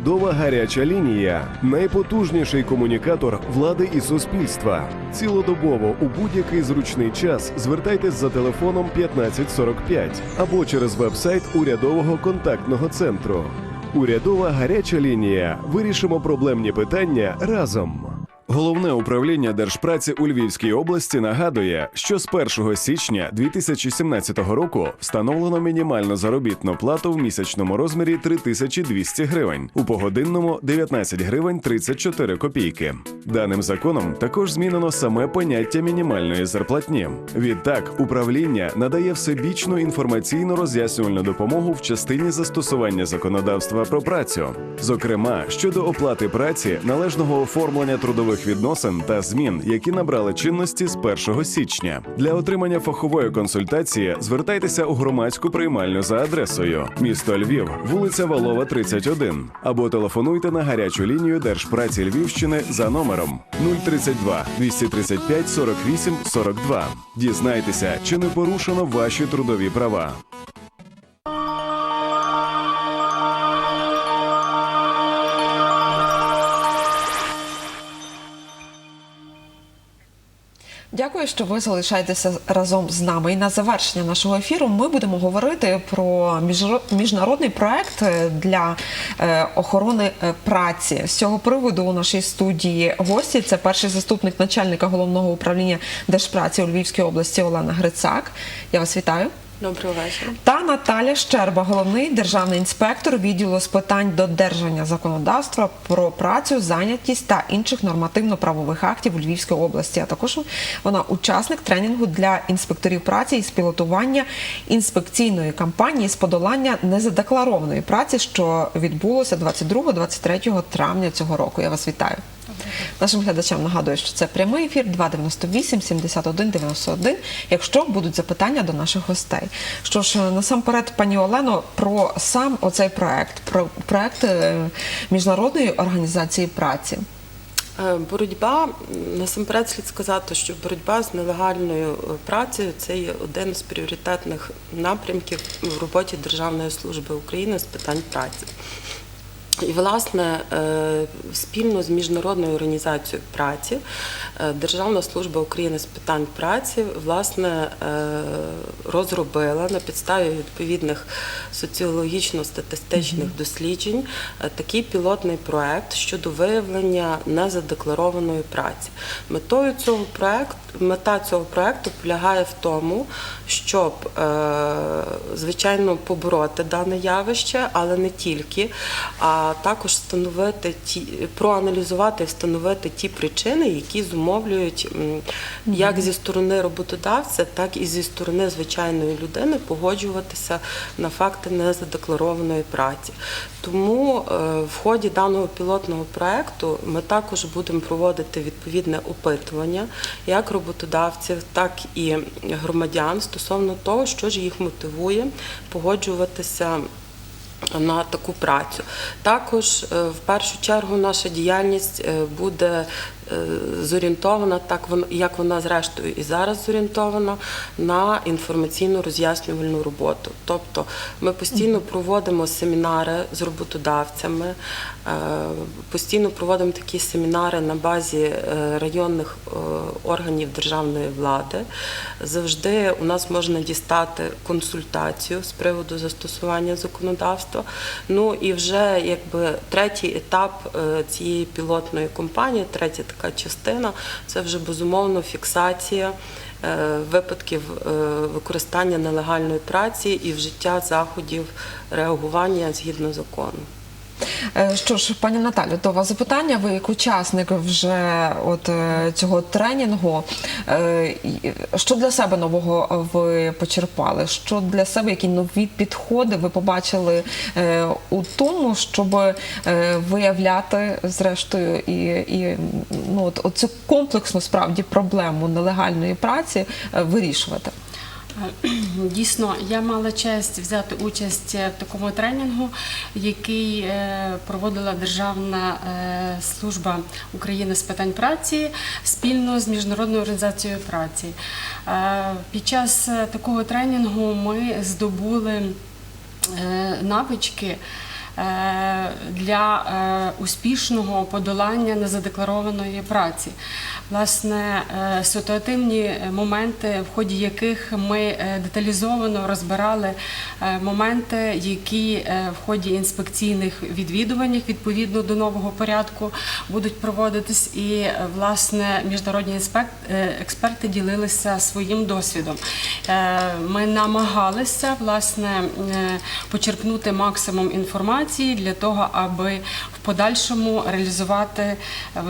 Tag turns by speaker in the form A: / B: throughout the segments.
A: Урядова гаряча лінія найпотужніший комунікатор влади і суспільства. Цілодобово у будь-який зручний час звертайтесь за телефоном 1545 або через вебсайт урядового контактного центру. Урядова гаряча лінія. Вирішимо проблемні питання разом. Головне управління держпраці у Львівській області нагадує, що з 1 січня 2017 року встановлено мінімальну заробітну плату в місячному розмірі 3200 гривень, у погодинному 19 гривень 34 копійки. Даним законом також змінено саме поняття мінімальної зарплатні. Відтак, управління надає всебічну інформаційно роз'яснювальну допомогу в частині застосування законодавства про працю, зокрема щодо оплати праці, належного оформлення трудових відносин та змін, які набрали чинності з 1 січня. Для отримання фахової консультації звертайтеся у громадську приймальню за адресою місто Львів, вулиця Валова, 31, або телефонуйте на гарячу лінію Держпраці Львівщини за номером 032 235 48 42. Дізнайтеся, чи не порушено ваші трудові права.
B: Дякую, що ви залишаєтеся разом з нами. І на завершення нашого ефіру ми будемо говорити про міжнародний проект для е, охорони е, праці. З цього приводу у нашій студії гості це перший заступник начальника головного управління Держпраці у Львівській області Олена Грицак. Я вас вітаю.
C: Доброго вечора.
B: Та Наталя Щерба, головний державний інспектор відділу з питань додержання законодавства про працю, зайнятість та інших нормативно-правових актів у Львівській області. А також вона учасник тренінгу для інспекторів праці із пілотування інспекційної кампанії з подолання незадекларованої праці, що відбулося 22-23 травня цього року. Я вас вітаю. Нашим глядачам нагадую, що це прямий ефір 298 71 91, якщо будуть запитання до наших гостей. Що ж, насамперед, пані Олено, про сам оцей проект, про проект е, міжнародної організації праці.
C: Е, Боротьба насамперед слід сказати, що боротьба з нелегальною е, працею це є один з пріоритетних напрямків в роботі Державної служби України з питань праці. І, власне, е, спільно з міжнародною організацією праці е, Державна служба України з питань праці власне е, розробила на підставі відповідних соціологічно-статистичних досліджень такий пілотний проект щодо виявлення незадекларованої праці. Метою цього проекту мета цього проекту полягає в тому, щоб звичайно побороти дане явище, але не тільки, а також встановити ті, проаналізувати і встановити ті причини, які зумовлюють як зі сторони роботодавця, так і зі сторони звичайної людини погоджуватися на факти незадекларованої праці. Тому е, в ході даного пілотного проекту ми також будемо проводити відповідне опитування як роботодавців, так і громадян стосовно того, що ж їх мотивує погоджуватися на таку працю. Також е, в першу чергу наша діяльність е, буде зорієнтована, так як вона зрештою і зараз зорієнтована, на інформаційну роз'яснювальну роботу. Тобто ми постійно проводимо семінари з роботодавцями, е, постійно проводимо такі семінари на базі е, районних е, органів державної влади. Завжди у нас можна дістати консультацію з приводу застосування законодавства. Ну і вже якби третій етап е, цієї пілотної кампанії, третя така частина, це вже безумовно фіксація. е, Випадків е, використання нелегальної праці і вжиття заходів реагування згідно закону.
B: Е, Що ж, пані Наталю, до вас запитання. Ви як учасник вже от е, цього тренінгу. е, Що для себе нового ви почерпали? Що для себе які нові підходи ви побачили у тому, щоб виявляти зрештою і, і ну от оцю комплексну справді проблему нелегальної праці вирішувати?
D: Дійсно, я мала честь взяти участь в такому тренінгу, який е, проводила Державна е, служба України з питань праці спільно з Міжнародною організацією праці. Е, Під час е, такого тренінгу ми здобули е, навички е, для е, успішного подолання незадекларованої праці. Власне, е, ситуативні моменти, в ході яких ми е, деталізовано розбирали е, моменти, які е, в ході інспекційних відвідувань відповідно до нового порядку будуть проводитись, і е, власне міжнародні е, експерти ділилися своїм досвідом. Е, Ми намагалися власне е, почерпнути максимум інформації для того, аби в подальшому реалізувати е,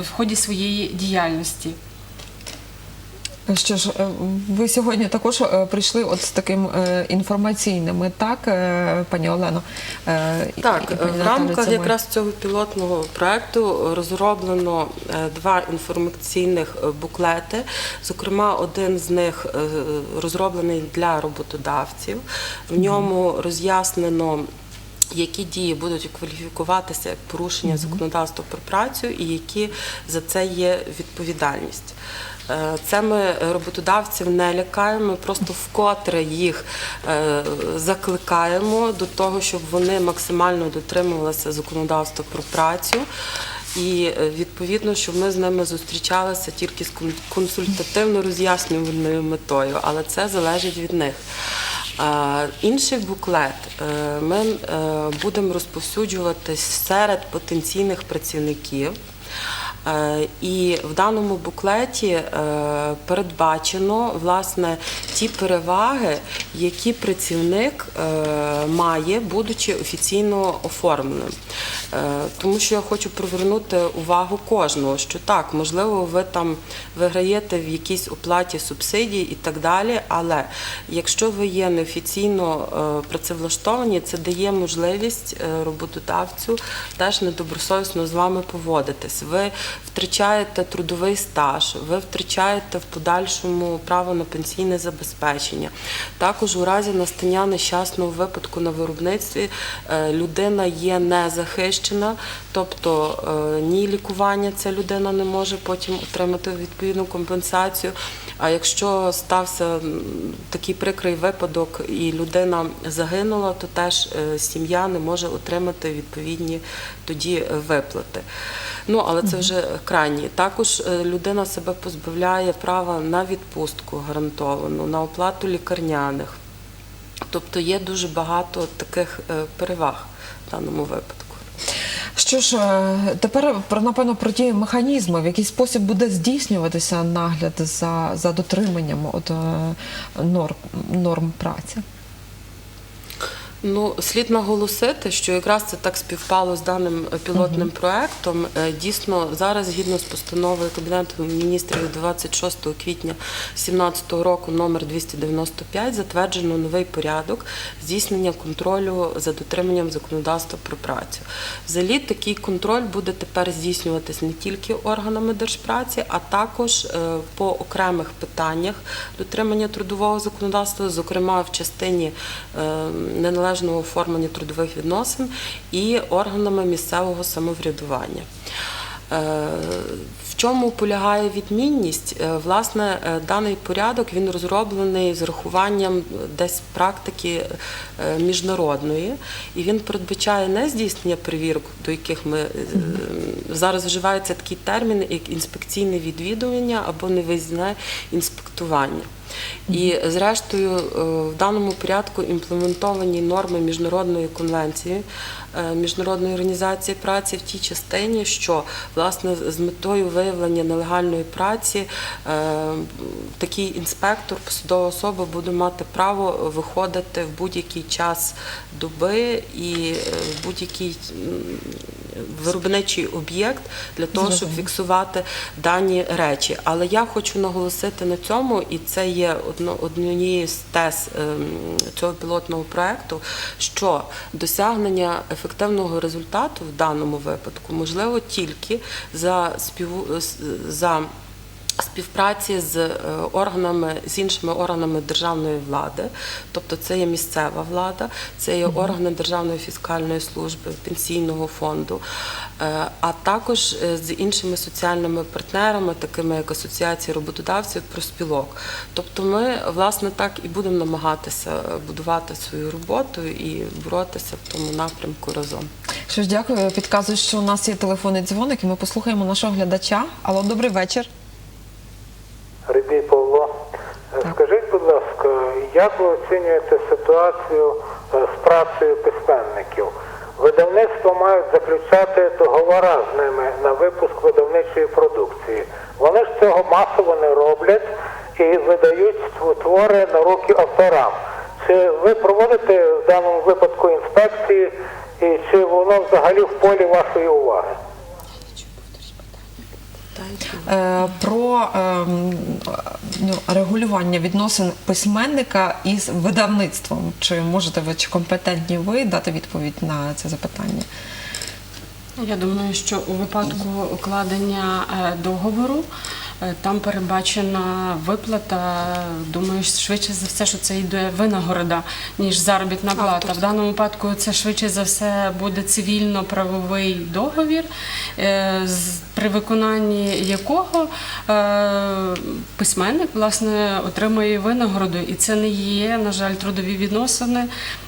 D: в ході своєї діяльності.
B: Що ж, е, ви сьогодні також е, прийшли от з таким інформаційними, так, пані Олено?
C: Так,
B: і пані
C: в рамках якраз цього пілотного проекту розроблено два інформаційних буклети. Зокрема, один з них розроблений для роботодавців. В ньому роз'яснено. Які дії будуть кваліфікуватися як порушення законодавства про працю, і які за це є відповідальність? Е, Це ми роботодавців не лякаємо, ми просто вкотре їх е, закликаємо до того, щоб вони максимально дотримувалися законодавства про працю. І е, відповідно, щоб ми з ними зустрічалися тільки з кон- консультативно-роз'яснювальною метою, але це залежить від них. Інший буклет е, ми е, будемо розповсюджувати серед потенційних працівників. Е, І в даному буклеті е, передбачено власне ті переваги, які працівник е, має, будучи офіційно оформленим. Тому що я хочу привернути увагу кожного, що так, можливо, ви там виграєте в якійсь оплаті субсидій і так далі. Але якщо ви є неофіційно працевлаштовані, це дає можливість роботодавцю теж недобросовісно з вами поводитись. Ви втрачаєте трудовий стаж, ви втрачаєте в подальшому право на пенсійне забезпечення. Також у разі настання нещасного випадку на виробництві е, людина є незахищена, тобто е, ні лікування ця людина не може потім отримати відповідну компенсацію. А якщо стався такий прикрий випадок і людина загинула, то теж е, сім'я не може отримати відповідні тоді е, виплати. Ну, але це вже крайні. Також е, людина себе позбавляє права на відпустку гарантовану, на оплату лікарняних. Тобто є дуже багато таких переваг в даному випадку.
B: Що ж, е, тепер про напевно про ті механізми, в який спосіб буде здійснюватися нагляд за, за дотриманням от, е, норм, норм праці.
C: Ну, слід наголосити, що якраз це так співпало з даним пілотним проектом. Е, Дійсно, зараз, згідно з постановою Кабінету міністрів 26 квітня 2017 року, номер 295, затверджено новий порядок здійснення контролю за дотриманням законодавства про працю. Взагалі, такий контроль буде тепер здійснюватись не тільки органами держпраці, а також е, по окремих питаннях дотримання трудового законодавства, зокрема в частині е, неналежного оформлення трудових відносин і органами місцевого самоврядування. Е, чому полягає відмінність? Е, Власне, е, даний порядок він розроблений з рахуванням десь практики е, міжнародної, і він передбачає не здійснення перевірок, до яких ми е, зараз вживається такий термін, як інспекційне відвідування або невиїзне інспектування. І зрештою е, в даному порядку імплементовані норми міжнародної конвенції е, міжнародної організації праці в тій частині, що власне з метою виявлення нелегальної праці е, такий інспектор, посадова особа буде мати право виходити в будь-який час доби і е, в будь-який виробничий об'єкт для того, щоб фіксувати дані речі. Але я хочу наголосити на цьому, і це є однією з тез ем, цього пілотного проекту, що досягнення ефективного результату в даному випадку можливо тільки за співу за співпраці з е, органами з іншими органами державної влади, тобто це є місцева влада, це є органи Державної фіскальної служби, пенсійного фонду, е, а також е, з іншими соціальними партнерами, такими як асоціації роботодавців, профспілок. Тобто, ми власне так і будемо намагатися будувати свою роботу і боротися в тому напрямку разом.
B: Що ж, дякую. Підказую, що у нас є телефонний дзвоник, і ми послухаємо нашого глядача. Алло, добрий вечір.
E: Як ви оцінюєте ситуацію е, з працею письменників? Видавництва мають заключати договори з ними на випуск видавничої продукції. Вони ж цього масово не роблять і видають твори на руки авторам. Чи ви проводите в даному випадку інспекції, і чи воно взагалі в полі вашої уваги?
B: Е, Про ем, ну, регулювання відносин письменника із видавництвом. Чи можете ви чи компетентні ви дати відповідь на це запитання?
D: Я думаю, що у випадку укладення е, договору там передбачена виплата. Думаю, швидше за все, що це йде винагорода, ніж заробітна плата. В даному випадку це швидше за все буде цивільно-правовий договір, е, при виконанні якого е, письменник власне отримує винагороду, і це не є, на жаль, трудові відносини,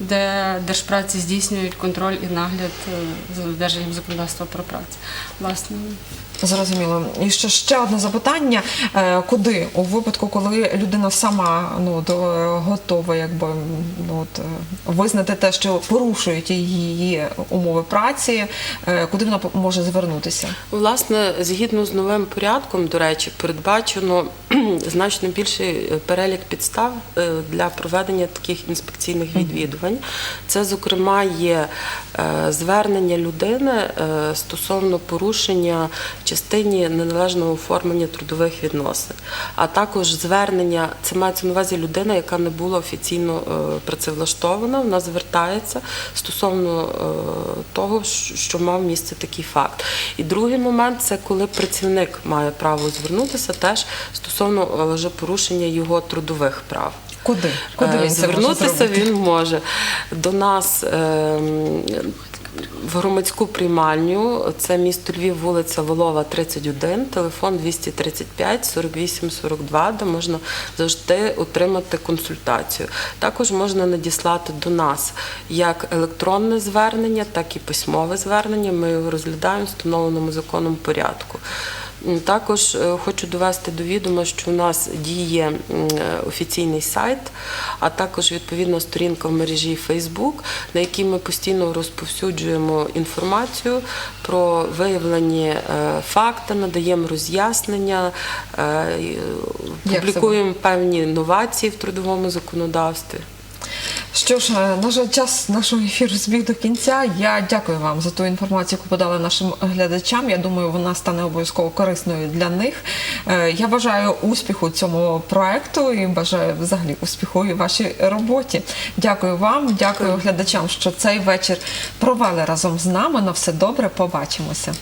D: де держпраці здійснюють контроль і нагляд е, за додержанням законодавства про працю. Власне,
B: Зрозуміло. І ще ще одне запитання: Е, куди у випадку, коли людина сама ну до готова, якби ну от е, визнати те, що порушують її умови праці, е, куди вона може звернутися?
C: Власне, згідно з новим порядком, до речі, передбачено значно більший е, перелік підстав е, для проведення таких інспекційних відвідувань. Це, зокрема, є е, звернення людини е, стосовно порушення частині неналежного оформлення трудових відносин, а також звернення, це мається на увазі людина, яка не була офіційно е, працевлаштована, вона звертається стосовно е, того, що- мав місце такий факт. І другий момент це коли працівник має право звернутися теж стосовно порушення його трудових прав.
B: Куди? Куди
C: Е,
B: він
C: Звернутися він може до нас. В громадську приймальню це місто Львів, вулиця Волова, 31, телефон 235 48 42, де можна завжди отримати консультацію. Також можна надіслати до нас як електронне звернення, так і письмове звернення. Ми його розглядаємо встановленому законом порядку. Також е, хочу довести до відома, що у нас діє е, офіційний сайт, а також відповідна сторінка в мережі Facebook, на якій ми постійно розповсюджуємо інформацію про виявлені е, факти, надаємо роз'яснення, публікуємо певні новації в трудовому законодавстві.
B: Що ж, е, на жаль, час нашого ефіру збіг до кінця. Я дякую вам за ту інформацію, яку подали нашим глядачам. Я думаю, вона стане обов'язково корисною для них. Е, Я бажаю успіху цьому проекту і бажаю взагалі успіху і вашій роботі. Дякую вам, дякую глядачам, що цей вечір провели разом з нами. На все добре. Побачимося.